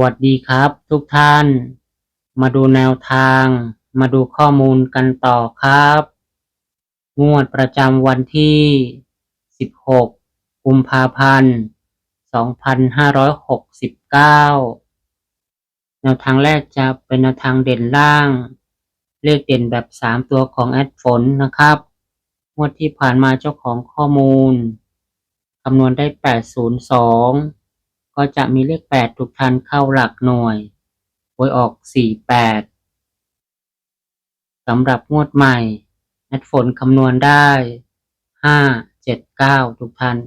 วัสดีครับ ทุกท่าน มาดูแนวทาง มาดูข้อมูลกันต่อครับ งวดประจำวันที่ 16 กุมภาพันธ์ 2569 แนวทางแรกจะเป็นแนวทางเด่นล่าง เลขเด่นแบบ 3 ตัวของแอดฝนนะครับ งวดที่ผ่านมาเจ้าของข้อมูลคำนวณได้ 802 ก็จะมีเลข8ทุกทันเข้าหลักหน่วยหวยออก48สำหรับงวดใหม่แอดฝนคำนวณได้579ทุกทัน579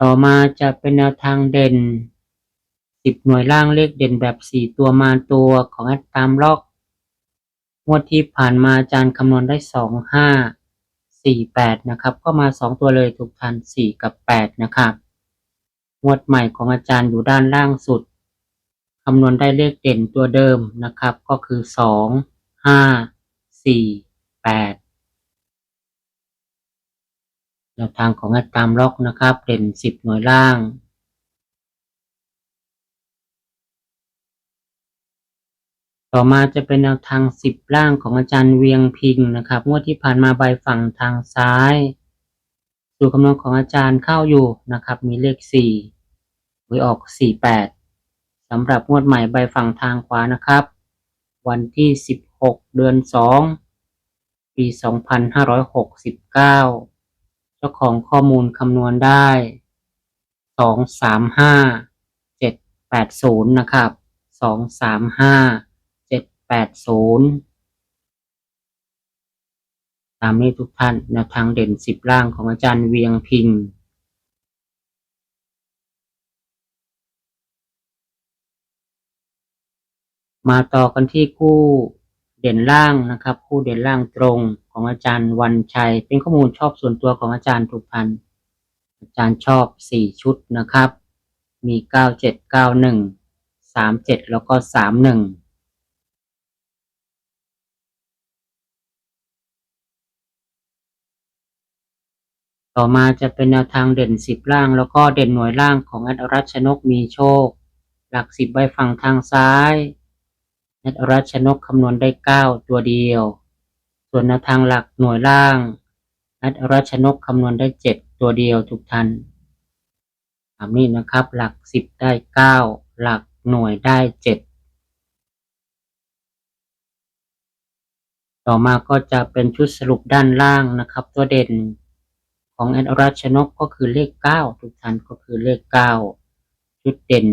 ต่อมาจะเป็นแนวทางเด่น10หน่วยล่างเลขเด่นแบบ4ตัวมาตัวของแอดตามล็อก งวดที่ผ่านมาอาจารย์คำนวณได้สองห้า สี่แปดนะครับ ก็มาสองตัวเลยถูกทันสี่กับแปดนะครับงวดใหม่ของอาจารย์อยู่ด้านล่างสุดคำนวณได้เลขเด่นตัวเดิมนะครับ ก็คือสองห้าสี่แปดแนวทางของอาจารย์ล็อกนะครับ เด่นสิบหน่วยล่าง ต่อมาจะเป็นแนวทางสิบล่างของอาจารย์เวียงพิงนะครับงวดที่ผ่านมาใบฝั่งทางซ้ายสูตรคำนวณของอาจารย์เข้าอยู่นะครับ มีเลขสี่หวยออกสี่แปดสำหรับงวดใหม่ใบฝั่งทางขวานะครับ วันที่สิบหกเดือนสองปีสองพันห้าร้อยหกสิบเก้าเจ้าของข้อมูลคำนวณได้สองสามห้าเจ็ดแปดศูนย์นะครับสองสามห้า แปดศูนย์ตามนี้ทุกท่านแนวทางเด่นสิบล่างของอาจารย์เวียงพิงมาต่อกันที่คู่เด่นล่างนะครับ คู่เด่นล่างตรงของอาจารย์วันชัย เป็นข้อมูลชอบส่วนตัวของอาจารย์ทุกพันอาจารย์ชอบ 4 ชุดนะครับ มี 9791 37 แล้วก็ 31 ต่อมาจะเป็นแนวทางเด่นสิบล่าง แล้วก็เด่นหน่วยล่างของแอดรัชนกมีโชค หลักสิบใบฝั่งทางซ้ายแอดรัชนกคำนวณได้เก้าตัวเดียว ส่วนแนวทางหลักหน่วยล่างแอดรัชนกคำนวณได้เจ็ดตัวเดียวทุกท่านตามนี้นะครับ หลักสิบได้เก้าหลักหน่วยได้เจ็ดต่อมาก็จะเป็นชุดสรุปด้านล่างนะครับ ตัวเด่น ของแอดรัชนกก็คือเลขเก้าทุกท่านก็คือเลขเก้าชุดเด่น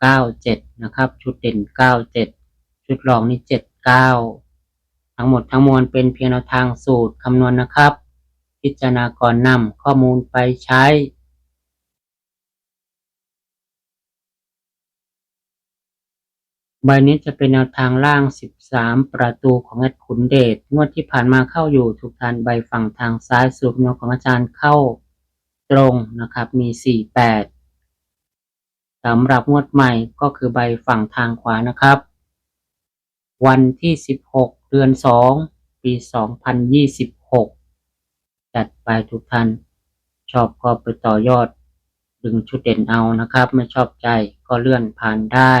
เก้าเจ็ดนะครับ ชุดเด่นเก้าเจ็ดชุดรองนี่เจ็ดเก้าทั้งหมดทั้งมวลเป็นเพียงแนวทางสูตรคำนวณนะครับ พิจารณาก่อนนำข้อมูลไปใช้ ใบนี้จะเป็นแนวทางล่าง 13 ประตูของแอดขุนเดชงวดที่ผ่านมาเข้าอยู่ถูกทานใบฝั่งทางซ้ายสูตรคำนวของอาจารย์เข้าตรงนะครับมี 48สำหรับงวดใหม่ก็คือใบฝั่งทางขวานะครับ วันที่ 16 เดือน 2 ปี 2026 จัดไปทุกท่านชอบก็ไปต่อยอด ดึงชุดเด่นเอานะครับ ไม่ชอบใจก็เลื่อนผ่านได้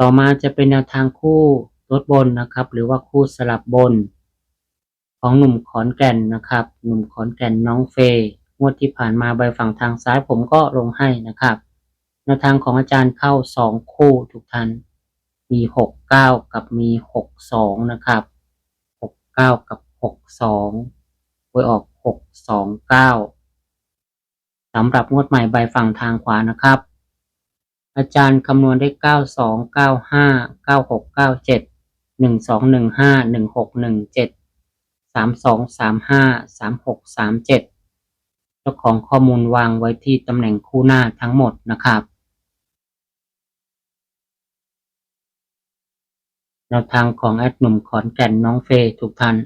ต่อมาจะเป็นแนวทางคู่รถบนนะครับ หรือว่าคู่สลับบน ของหนุ่มขอนแก่นนะครับ หนุ่มขอนแก่นน้องเฟยงวดที่ผ่านมาใบฝั่งทางซ้ายผมก็ลงให้นะครับแนวทางของอาจารย์เข้าสองคู่ทุกท่านมีหกเก้ากับมีหกสองนะครับหกเก้ากับหกสองไว้ออกหกสองเก้าสำหรับงวดใหม่ใบฝั่งทางขวานะครับ อาจารย์คำนวณได้เก้าสองเก้าห้าเก้าหกเก้าเจ็ดหนึ่งสองหนึ่งห้าหนึ่งหกหนึ่งเจ็ดสามสองสามห้าสามหกสามเจ็ดเจ้าของข้อมูลวางไว้ที่ตำแหน่งคู่หน้าทั้งหมดนะครับแนวทางของแอดหนุ่มขอนแก่นน้องเฟย์ทุกท่าน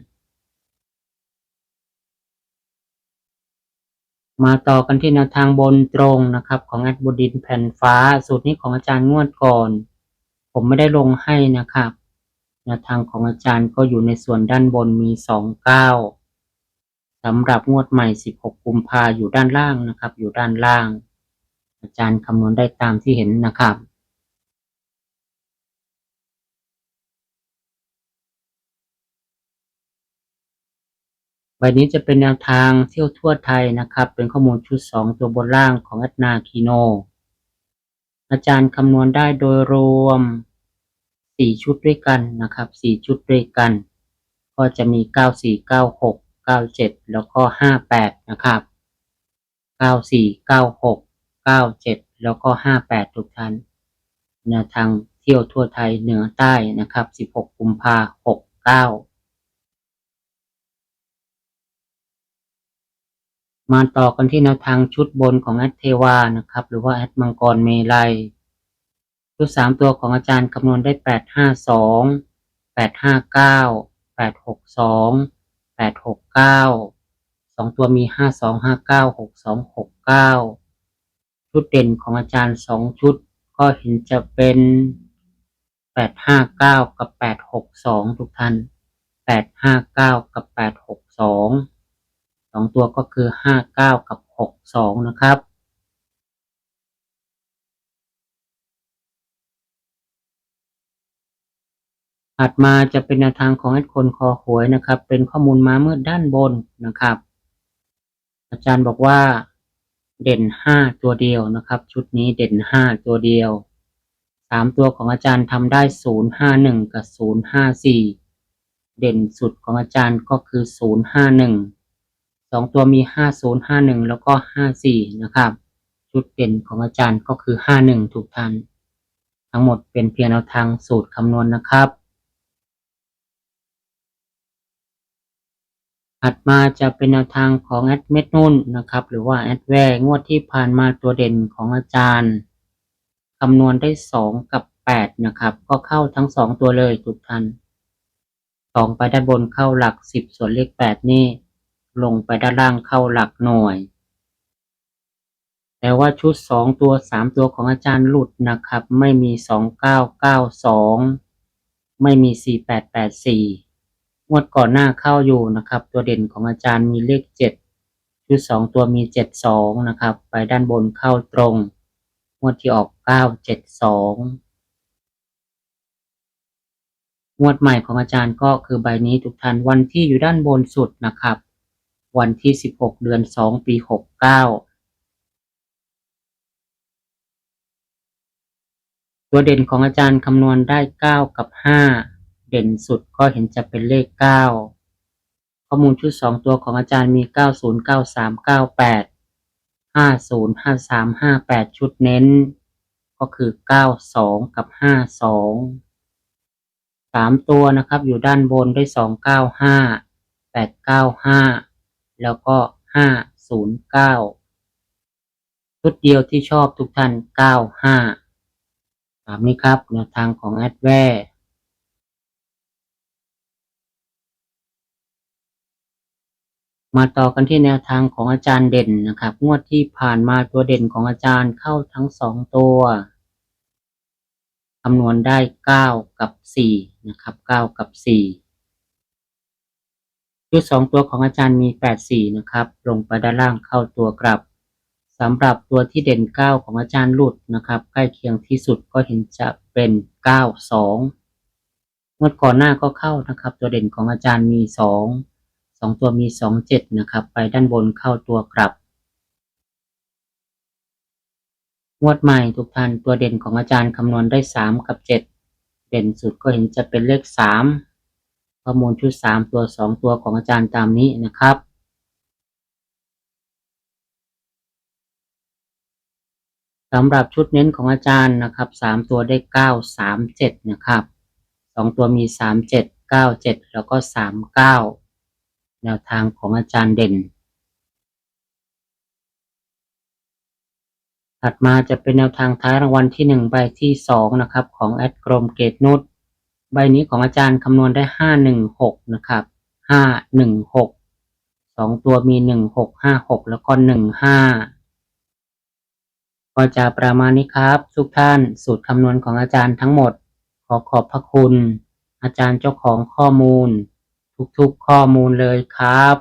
มาต่อกันที่แนวทางบนตรงนะครับ ของแอดบดินแผ่นฟ้า สูตรนี้ของอาจารย์งวดก่อน ผมไม่ได้ลงให้นะครับแนวทางของอาจารย์ก็อยู่ในส่วนด้านบนมีสองเก้าสำหรับงวดใหม่ 16 กุมภาอยู่ด้านล่างนะครับ อยู่ด้านล่าง อาจารย์คำนวณได้ตามที่เห็นนะครับ ใบนี้จะเป็นแนวทางเที่ยวทั่วไทยนะครับ เป็นข้อมูลชุด 2 ตัวบนล่างของอัตนาคีโน อาจารย์คำนวณได้โดยรวม 4 ชุดด้วยกันนะครับ 4 ชุดด้วยกัน ก็จะมี 94 96 97 แล้วก็ 58 นะครับ 94 96 97 แล้วก็ 58 ทุกท่านแนวทางเที่ยวทั่วไทยเหนือใต้นะครับ 16 กุมภา69 มาต่อกันที่แนวทางชุดบนของแอดเทวานะครับ หรือว่าแอดมังกรเมลัยชุดสามตัวของอาจารย์คำนวณได้แปดห้าสองแปดห้าเก้าแปดหกสองแปดหกเก้าสองตัวมีห้าสองห้าเก้าหกสองหกเก้าชุดเด่นของอาจารย์สองชุด ก็เห็นจะเป็นแปดห้าเก้ากับแปดหกสองทุกท่านแปดห้าเก้ากับแปดหกสอง องตัวก็คือห้าเก้ากับหกสองนะครับถัดมาจะเป็นแนวทางของแอดคนคอหวยนะครับ เป็นข้อมูลมาเมื่อด้านบนนะครับ อาจารย์บอกว่าเด่นห้าตัวเดียวนะครับ ชุดนี้เด่นห้าตัวเดียวสามตัวของอาจารย์ทำได้ศูนย์ห้าหนึ่งกับศูนย์ห้าสี่เด่นสุดของอาจารย์ก็คือศูนย์ห้าหนึ่ง สองตัวมีห้าศูนย์ห้าหนึ่งแล้วก็ห้าสี่นะครับ ชุดเด่นของอาจารย์ก็คือห้าหนึ่งถูกท่านทั้งหมดเป็นเพียงแนวทางสูตรคำนวณนะครับถัดมาจะเป็นแนวทางของแอดเม็ดนุ่นนะครับ หรือว่าแอดแวร์งวดที่ผ่านมาตัวเด่นของอาจารย์คำนวณได้สองกับแปดนะครับ ก็เข้าทั้งสองตัวเลยทุกท่านสองไปด้านบนเข้าหลักสิบส่วนเลขแปดนี่ ลงไปด้านล่างเข้าหลักหน่วย แต่ว่าชุดสองตัวสามตัวของอาจารย์หลุดนะครับ ไม่มีสองเก้าเก้าสองไม่มีสี่แปดแปดสี่งวดก่อนหน้าเข้าอยู่นะครับ ตัวเด่นของอาจารย์มีเลขเจ็ดชุดสองตัวมีเจ็ดสองนะครับ ไปด้านบนเข้าตรง งวดที่ออกเก้าเจ็ดสองงวดใหม่ของอาจารย์ก็คือใบนี้ทุกท่านวันที่อยู่ด้านบนสุดนะครับ วันที่สิบหกเดือนสองปีหกเก้าตัวเด่นของอาจารย์คำนวณได้เก้ากับห้าเด่นสุดก็เห็นจะเป็นเลขเก้าข้อมูลชุดสองตัวของอาจารย์มีเก้าศูนย์เก้าสามเก้าแปดห้าศูนย์ห้าสามห้าแปดชุดเน้น ก็คือเก้าสองกับห้าสองสามตัวนะครับอยู่ด้านบนได้สองเก้าห้า แล้วก็ห้าศูนย์เก้าชุดเดียวที่ชอบทุกท่านเก้าห้าตามนี้ครับแนวทางของแอดแวร์มาต่อกันที่แนวทางของอาจารย์เด่นนะครับ งวดที่ผ่านมาตัวเด่นของอาจารย์เข้าทั้งสองตัวคำนวณได้เก้ากับสี่นะครับเก้ากับสี่ชุ ดสองตัวของอาจารย์มีแปดสี่นะครับ ลงไปด้านล่างเข้าตัวกลับสำหรับตัวที่เด่นเก้าของอาจารย์หลุดนะครับ ใกล้เคียงที่สุดก็เห็นจะเป็นเก้าสองงวดก่อนหน้าก็เข้านะครับ ตัวเด่นของอาจารย์มีสองสองตัวมีสองเจ็ดนะครับ ไปด้านบนเข้าตัวกลับงวดใหม่ทุกท่านตัวเด่นของอาจารย์คำนวณได้สามกับเจ็ดเด่นสุดก็เห็นจะเป็นเลขสาม ข้อมูลชุดสามตัวสองตัวของอาจารย์ตามนี้นะครับสำหรับชุดเน้นของอาจารย์นะครับสามตัวได้เก้าสามเจ็ดนะครับสองตัวมีสามเจ็ดเก้าเจ็ดแล้วก็สามเก้าแนวทางของอาจารย์เด่น ถัดมาจะเป็นแนวทางท้ายรางวัลที่หนึ่งใบที่สองนะครับ ของแอดกรมเกตนุช ใบนี้ของอาจารย์คำนวณได้ห้าหนึ่งหกนะครับห้าหนึ่งหกสองตัวมีหนึ่งหกห้าหกแล้วก็หนึ่งห้าก็จะประมาณนี้ครับ ทุกท่านสูตรคำนวณของอาจารย์ทั้งหมด ขอขอบพระคุณ อาจารย์เจ้าของข้อมูล ทุกๆข้อมูลเลยครับ